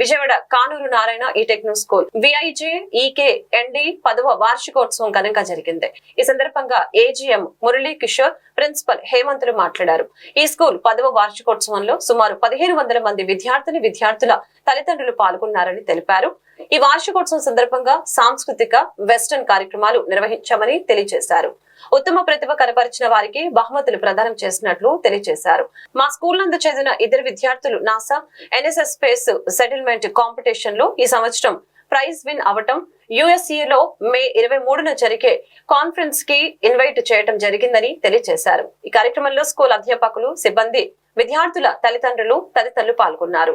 Vijayawada Kanuru Narayana e techno school విఐజే ఈకే ND పదవ వార్షికోత్సవం ఘనంగా జరిగింది. ఈ సందర్భంగా ఏజీఎం మురళీ కిషోర్ ప్రిన్సిపల్ హేమంతులు మాట్లాడారు. ఈ స్కూల్ పదవ వార్షికోత్సవంలో సుమారు పదిహేను వందల మంది విద్యార్థిని విద్యార్థుల తల్లిదండ్రులు పాల్గొన్నారని తెలిపారు. ఈ వార్షికోత్సవం సందర్భంగా సాంస్కృతిక వెస్టర్న్ కార్యక్రమాలు నిర్వహించామని తెలియజేశారు. ఉత్తమ ప్రతిభ కనపరిచిన వారికి బహుమతులు ప్రదానం చేసినట్లు తెలియజేశారు. మా స్కూల్ నందు చదివిన ఇద్దరు విద్యార్థులు నాసా ఎన్ఎస్ఎస్ స్పేస్ సెటిల్మెంట్ కాంపిటీషన్లో ఈ సంవత్సరం ప్రైజ్ విన్ అవటం యుఎస్ఏ లో మే ఇరవై మూడున జరిగే కాన్ఫరెన్స్కి ఇన్వైట్ చేయడం జరిగిందని తెలియజేశారు. ఈ కార్యక్రమంలో స్కూల్ అధ్యాపకులు సిబ్బంది విద్యార్థుల తల్లిదండ్రులు తదితరులు పాల్గొన్నారు.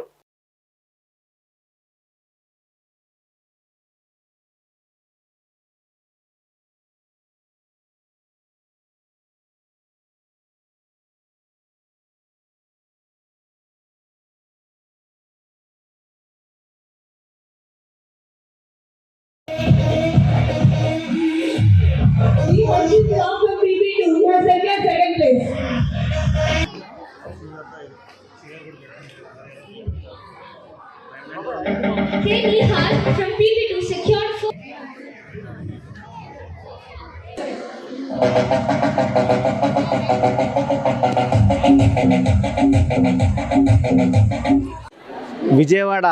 K. Nihal from PP2 secured four. Vijayawada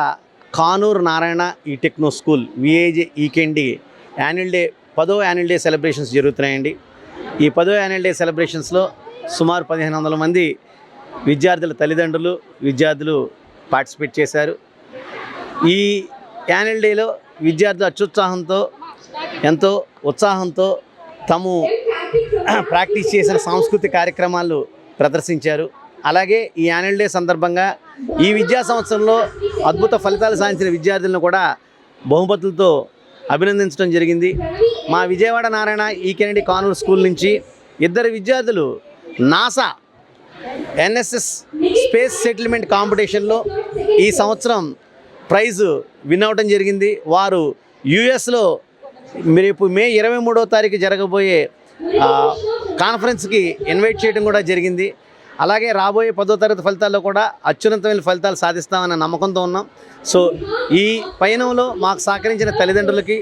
Kanuru Narayana e techno school విఏజే ఈకెండి యాన్యువల్ డే పదో యాన్యువల్ డే సెలబ్రేషన్స్ జరుగుతున్నాయండి ఈ పదో యాన్యువల్ డే సెలబ్రేషన్స్లో సుమారు పదిహేను వందల మంది విద్యార్థుల తల్లిదండ్రులు విద్యార్థులు పార్టిసిపేట్ చేశారు ఈ యాన్యువల్ డేలో విద్యార్థులు అత్యుత్సాహంతో ఎంతో ఉత్సాహంతో తాము ప్రాక్టీస్ చేసిన సాంస్కృతిక కార్యక్రమాలు ప్రదర్శించారు. అలాగే ఈ యాన్యువల్ డే సందర్భంగా ఈ విద్యా సంవత్సరంలో అద్భుత ఫలితాలు సాధించిన విద్యార్థులను కూడా బహుమతులతో అభినందించడం జరిగింది. మా విజయవాడ నారాయణ ఈ కెనడి కానూరు స్కూల్ నుంచి ఇద్దరు విద్యార్థులు నాసా ఎన్ఎస్ఎస్ స్పేస్ సెటిల్మెంట్ కాంపిటీషన్లో ఈ సంవత్సరం ప్రైజ్ విన్ అవటం జరిగింది. వారు యుఎస్లో రేపు మే ఇరవై మూడో తారీఖు జరగబోయే కాన్ఫరెన్స్కి ఇన్వైట్ చేయడం కూడా జరిగింది. అలాగే రాబోయే పదో తరగతి ఫలితాల్లో కూడా అత్యున్నతమైన ఫలితాలు సాధిస్తామన్న నమ్మకంతో ఉన్నాం. సో ఈ పయనంలో మాకు సహకరించిన తల్లిదండ్రులకి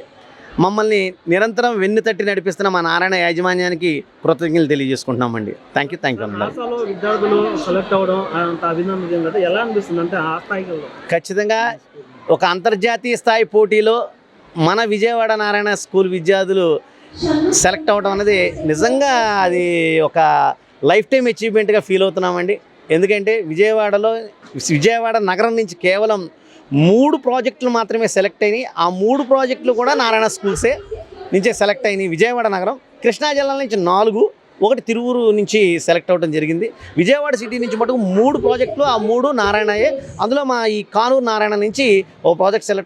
మమ్మల్ని నిరంతరం వెన్ను తట్టి నడిపిస్తున్న మా నారాయణ యాజమాన్యానికి కృతజ్ఞతలు తెలియజేసుకుంటున్నామండి. థ్యాంక్ యూ థ్యాంక్ యూ విద్యార్థులు సెలెక్ట్ అవ్వడం ఎలా అనిపిస్తుంది? అంటే ఖచ్చితంగా ఒక అంతర్జాతీయ స్థాయి పోటీలో మన విజయవాడ నారాయణ స్కూల్ విద్యార్థులు సెలెక్ట్ అవ్వడం అనేది నిజంగా అది ఒక లైఫ్ టైం అచీవ్మెంట్గా ఫీల్ అవుతున్నామండి. ఎందుకంటే విజయవాడలో విజయవాడ నగరం నుంచి కేవలం మూడు ప్రాజెక్టులు మాత్రమే సెలెక్ట్ అయినాయి. ఆ మూడు ప్రాజెక్టులు కూడా నారాయణ స్కూల్సే నుంచే సెలెక్ట్ అయినాయి. విజయవాడ నగరం కృష్ణా జిల్లా నుంచి నాలుగు ఒకటి తిరువురు నుంచి సెలెక్ట్ అవ్వడం జరిగింది. విజయవాడ సిటీ నుంచి మటుకు మూడు ప్రాజెక్టులు ఆ మూడు నారాయణయే. అందులో మా ఈ కానూరు నారాయణ నుంచి ఓ ప్రాజెక్ట్ సెలెక్ట్